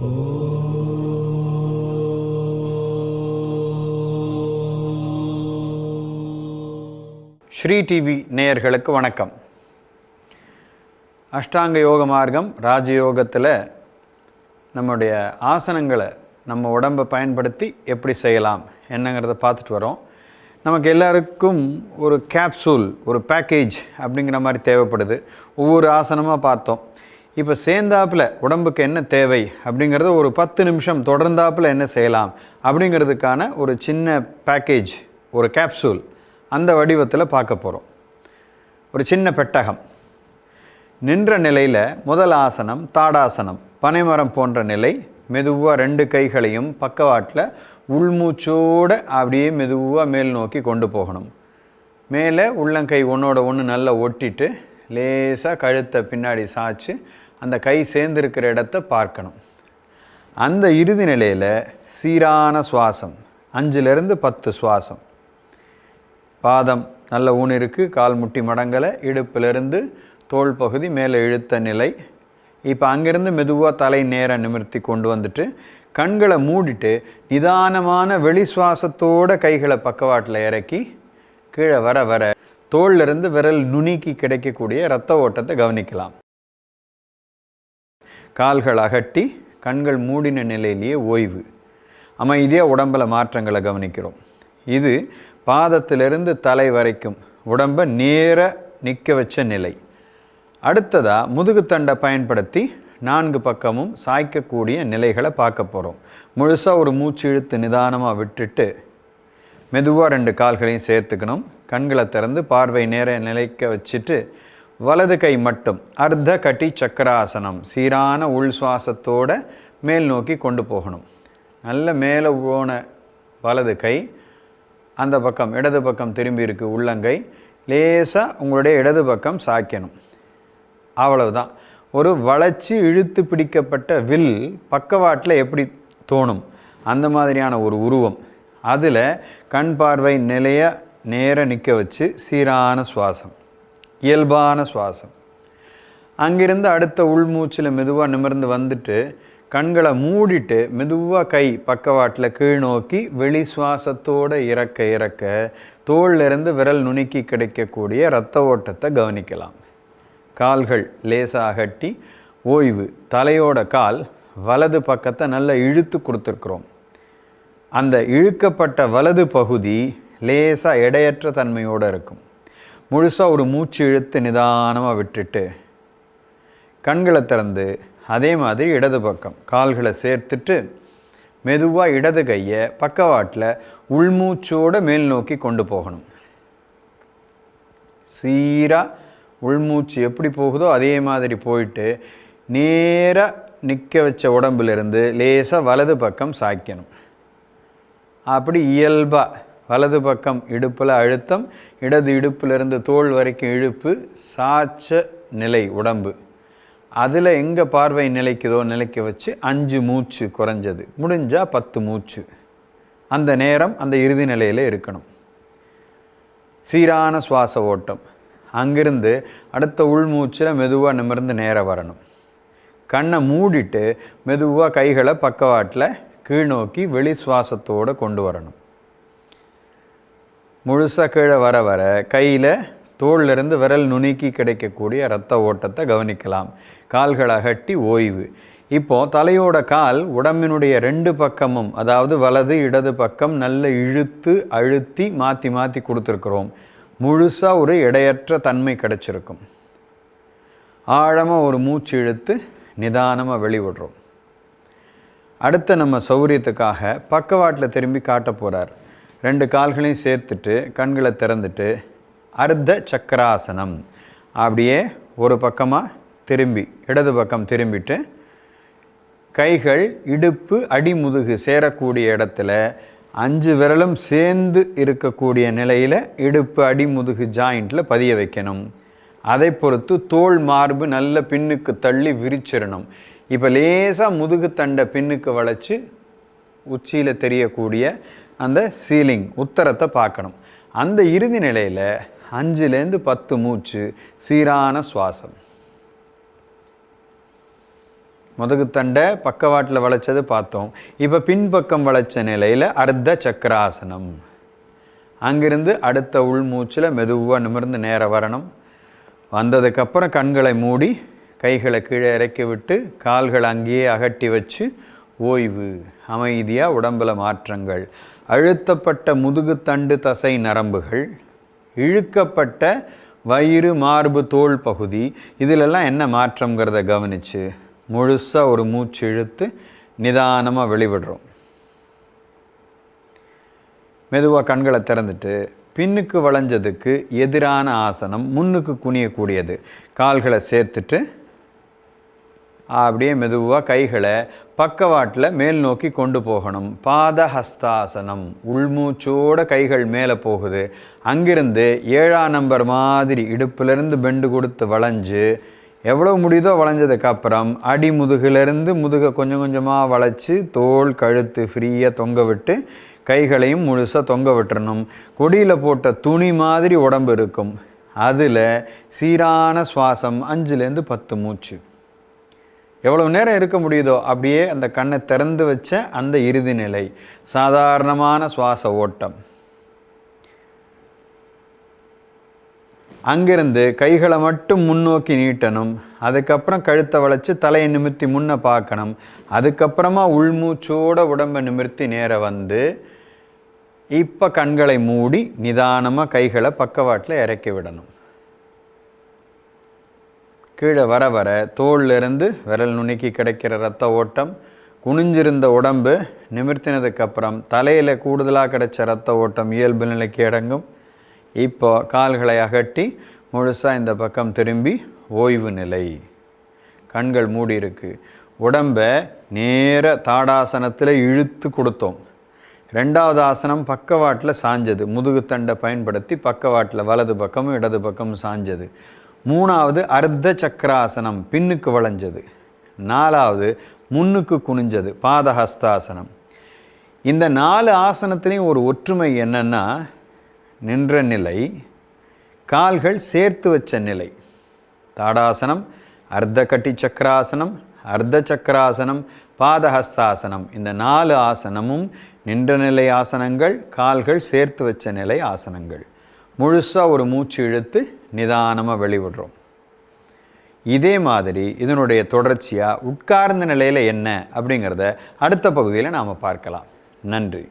Sri TV நேயர்களுக்கு வணக்கம். அஷ்டாங்க யோக மார்க்கம் ராஜயோகத்தில் நம்முடைய ஆசனங்களை நம்ம உடம்பை பயன்படுத்தி எப்படி செய்யலாம் என்னங்கிறத பார்த்துட்டு வரோம். நமக்கு எல்லாருக்கும் ஒரு கேப்சூல் ஒரு பேக்கேஜ் அப்படிங்கிற மாதிரி தேவைப்படுது. ஒவ்வொரு ஆசனமாக பார்த்தோம். இப்போ சேர்ந்தாப்பில் உடம்புக்கு என்ன தேவை அப்படிங்கிறத ஒரு பத்து நிமிஷம் தொடர்ந்தாப்பில் என்ன செய்யலாம் அப்படிங்கிறதுக்கான ஒரு சின்ன பேக்கேஜ் ஒரு கேப்சூல் அந்த வடிவத்தில் பார்க்க போகிறோம் ஒரு சின்ன பெட்டகம். நின்ற நிலையில் முதல் ஆசனம் தாடாசனம் பனைமரம் போன்ற நிலை மெதுவாக ரெண்டு கைகளையும் பக்கவாட்டில் உள்மூச்சோடு அப்படியே மெதுவாக மேல் நோக்கி கொண்டு போகணும். மேலே உள்ளங்கை ஒன்றோட ஒன்று நல்லா ஒட்டிட்டு லேசாக கழுத்தை பின்னாடி சாய்ச்சி அந்த கை சேர்ந்திருக்கிற இடத்த பார்க்கணும். அந்த இறுதி நிலையில் சீரான சுவாசம் அஞ்சுலேருந்து பத்து சுவாசம். பாதம் நல்ல ஊன் இருக்குது கால் முட்டி மடங்கலை இடுப்பிலிருந்து தோள் பகுதி மேலே இழுத்த நிலை. இப்போ அங்கேருந்து மெதுவாக தலை நேரம் நிமிர்த்தி கொண்டு வந்துட்டு கண்களை மூடிட்டு நிதானமான வெளி சுவாசத்தோட கைகளை பக்கவாட்டில் இறக்கி கீழே வர வர தோல்லிருந்து விரல் நுனிக்கு கிடைக்கக்கூடிய இரத்த ஓட்டத்தை கவனிக்கலாம். கால்கள் அகட்டி கண்கள் மூடின நிலையிலேயே ஓய்வு. அமைதியாக உடம்பில் மாற்றங்களை கவனிக்கிறோம். இது பாதத்திலிருந்து தலை வரைக்கும் உடம்பை நேர நிற்க வச்ச நிலை. அடுத்ததாக முதுகுத்தண்டை பயன்படுத்தி நான்கு பக்கமும் சாய்க்கக்கூடிய நிலைகளை பார்க்க போகிறோம் முழுசாக ஒரு மூச்சு இழுத்து நிதானமாக விட்டுட்டு மெதுவாக ரெண்டு கால்களையும் சேர்த்துக்கணும். கண்களை திறந்து பார்வை நேர நிலைக்க வச்சுட்டு வலது கை மட்டும் அர்த்த கட்டி சக்கராசனம் சீரான உள் சுவாசத்தோட மேல் நோக்கி கொண்டு போகணும். நல்ல மேலே போன வலது கை அந்த பக்கம் இடது பக்கம் திரும்பி இருக்கு உள்ளங்கை லேசாக உங்களுடைய இடது பக்கம் சாய்க்கணும். அவ்வளவுதான். ஒரு வளைச்சி இழுத்து பிடிக்கப்பட்ட வில் பக்கவாட்டில் எப்படி தோணும்? அந்த மாதிரியான ஒரு உருவம். அதில் கண் பார்வை நிலைய நேர நிற்க வச்சு சீரான சுவாசம். இயல்பான சுவாசம். அங்கிருந்து அடுத்த உள்மூச்சில் மெதுவாக நிமிர்ந்து வந்துட்டு கண்களை மூடிட்டு மெதுவாக கை பக்கவாட்டில் கீழ் நோக்கி வெளி சுவாசத்தோடு இறக்க இறக்க தோளிலிருந்து விரல் நுணுக்கி கிடைக்கக்கூடிய இரத்த ஓட்டத்தை கவனிக்கலாம். கால்கள் லேசாக அகட்டி ஓய்வு தலையோட கால் வலது பக்கத்தை நல்லா இழுத்து கொடுத்துருக்குறோம். அந்த இழுக்கப்பட்ட வலது பகுதி லேசாக எடையற்ற தன்மையோடு இருக்கும். முழுசாக ஒரு மூச்சு இழுத்து நிதானமாக விட்டுட்டு கண்களை திறந்து அதே மாதிரி இடது பக்கம் கால்களை சேர்த்துட்டு மெதுவாக இடது கையை பக்கவாட்டில் உள்மூச்சோடு மேல் நோக்கி கொண்டு போகணும். சீராக உள்மூச்சு எப்படி போகுதோ அதே மாதிரி போயிட்டு நேராக நிற்க வச்ச உடம்புலேருந்து லேசாக வலது பக்கம் சாய்க்கணும். அப்படி இயல்பாக வலது பக்கம் இடுப்பில் அழுத்தம் இடது இடுப்பிலிருந்து தோல் வரைக்கும் இழுப்பு சாச்ச நிலை உடம்பு. அதில் எங்கே பார்வை நிலைக்குதோ நிலைக்க வச்சு அஞ்சு மூச்சு குறைஞ்சது. முடிஞ்சால் பத்து மூச்சு. அந்த நேரம் அந்த இறுதி நிலையில் இருக்கணும். சீரான சுவாச ஓட்டம். அங்கிருந்து அடுத்த உள்மூச்சில் மெதுவாக நிமிர்ந்து நேராக வரணும். கண்ணை மூடிட்டு மெதுவாக கைகளை பக்கவாட்டில் கீழ்நோக்கி வெளி சுவாசத்தோடு கொண்டு வரணும். முழுசாக கீழே வர வர கையில் தோளிலிருந்து விரல் நுணுக்கி கிடைக்கக்கூடிய இரத்த ஓட்டத்தை கவனிக்கலாம். கால்கள் அகட்டி ஓய்வு. இப்போ தலையோட கால் உடம்பினுடைய ரெண்டு பக்கமும் அதாவது வலது இடது பக்கம் நல்ல இழுத்து அழுத்தி மாற்றி மாற்றி கொடுத்துருக்குறோம். முழுசாக ஒரு இடையற்ற தன்மை கிடைச்சிருக்கும். ஆழமாக ஒரு மூச்சு இழுத்து நிதானமாக வெளிவிடுறோம். அடுத்த நம்ம சௌரியத்துக்காக பக்கவாட்டில் திரும்பி காட்ட போகிறார் ரெண்டு கால்களையும் சேர்த்துட்டு கண்களை திறந்துட்டு அர்த்த சக்கராசனம். அப்படியே ஒரு பக்கமாக திரும்பி இடது பக்கம் திரும்பிட்டு கைகள் இடுப்பு அடிமுதுகு சேரக்கூடிய இடத்துல அஞ்சு விரலும் சேர்ந்து இருக்கக்கூடிய நிலையில் இடுப்பு அடிமுதுகு ஜாயிண்டில் பதிய வைக்கணும். அதை பொறுத்து தோல் மார்பு நல்ல பின்னுக்கு தள்ளி விரிச்சிடணும். இப்போ லேசாக முதுகு தண்டை பின்னுக்கு வளைச்சி உச்சியில் தெரியக்கூடிய அந்த சீலிங் உத்தரத்தை பார்க்கணும். அந்த இறுதி நிலையில் அஞ்சுலேருந்து பத்து மூச்சு சீரான சுவாசம். முதுகுத்தண்டை பக்கவாட்டில் வளைச்சது பார்த்தோம். இப்போ பின்பக்கம் வளைச்ச நிலையில் அர்த்த சக்கராசனம். அங்கிருந்து அடுத்த உள்மூச்சில் மெதுவாக நிமிர்ந்து நேர வரணும். வந்ததுக்கப்புறம் கண்களை மூடி கைகளை கீழே இறக்கி விட்டு கால்களை அங்கேயே அகட்டி வச்சு ஓய்வு அமைதியாக உடம்புல மாற்றங்கள். அழுத்தப்பட்ட முதுகுத்தண்டு தசை நரம்புகள் இழுக்கப்பட்ட வயிறு மார்பு தோல் பகுதி இதிலெல்லாம் என்ன மாற்றங்கிறத கவனித்து முழுசாக ஒரு மூச்சு இழுத்து நிதானமாக வெளிவிடுறோம். மெதுவாக கண்களை திறந்துட்டு பின்னுக்கு வளைஞ்சதுக்கு எதிரான ஆசனம் முன்னுக்கு குனியக்கூடியது. கால்களை சேர்த்துட்டு அப்படியே மெதுவாக கைகளை பக்கவாட்டில் மேல் நோக்கி கொண்டு போகணும். பாத ஹஸ்தாசனம் உள்மூச்சோட கைகள் மேலே போகுது. அங்கிருந்து ஏழாம் நம்பர் மாதிரி இடுப்புலேருந்து பெண்டு கொடுத்து வளைஞ்சு எவ்வளோ முடியுதோ வளைஞ்சதுக்கப்புறம் அடி முதுகிலிருந்து முதுகை கொஞ்சம் கொஞ்சமாக வளைச்சி தோல் கழுத்து ஃப்ரீயாக தொங்க விட்டு கைகளையும் முழுசாக தொங்க விட்டுறணும். கொடியில் போட்ட துணி மாதிரி உடம்பு இருக்கும். அதில் சீரான சுவாசம் அஞ்சுலேருந்து பத்து மூச்சு. எவ்வளோ நேரம் இருக்க முடியுதோ அப்படியே அந்த கண்ணை திறந்து வச்ச அந்த இறுதி நிலை. சாதாரணமான சுவாச ஓட்டம். அங்கிருந்து கைகளை மட்டும் முன்னோக்கி நீட்டணும். அதுக்கப்புறம் கழுத்தை வளைச்சு தலையை நிமிர்த்தி முன்னே பார்க்கணும். அதுக்கப்புறமா உள்மூச்சோட உடம்பை நிமிர்த்தி நேர வந்து இப்போ கண்களை மூடி நிதானமாக கைகளை பக்கவாட்டில் இறக்கி விடணும். கீழே வர வர தோல்லிருந்து விரல் நுணுக்கி கிடைக்கிற ரத்த ஓட்டம் குனிஞ்சிருந்த உடம்பு நிமிர்த்தினதுக்கப்புறம் தலையில் கூடுதலாக கிடைச்ச ரத்த ஓட்டம் இயல்பு நிலைக்கு அடங்கும். இப்போ கால்களை அகட்டி முழுசாக இந்த பக்கம் திரும்பி ஓய்வு நிலை. கண்கள் மூடி இருக்கு. உடம்பை நேர தாடாசனத்தில் இழுத்து கொடுத்தோம். ரெண்டாவது ஆசனம் பக்கவாட்டில் சாஞ்சது. முதுகுத்தண்டை பயன்படுத்தி பக்கவாட்டில் வலது பக்கமும் இடது பக்கமும் சாஞ்சது. மூணாவது அர்த்த சக்கராசனம் பின்னுக்கு வளைஞ்சது. நாலாவது முன்னுக்கு குனிஞ்சது பாதஹஸ்தாசனம். இந்த நாலு ஆசனத்துலேயும் ஒரு ஒற்றுமை என்னென்னா நின்ற நிலை கால்கள் சேர்த்து வச்ச நிலை. தாடாசனம் அர்த்த கட்டி சக்கராசனம் அர்த்த சக்கராசனம் பாதஹஸ்தாசனம். இந்த நாலு ஆசனமும் நின்ற நிலை ஆசனங்கள் கால்கள் சேர்த்து வச்ச நிலை ஆசனங்கள். முழுசாக ஒரு மூச்சு இழுத்து நிதானமாக வெளிவிடுறோம். இதே மாதிரி இதனுடைய தொடர்ச்சியாக உட்கார்ந்த நிலையில் என்ன அப்படிங்கிறத அடுத்த பகுதியில் நாம் பார்க்கலாம். நன்றி.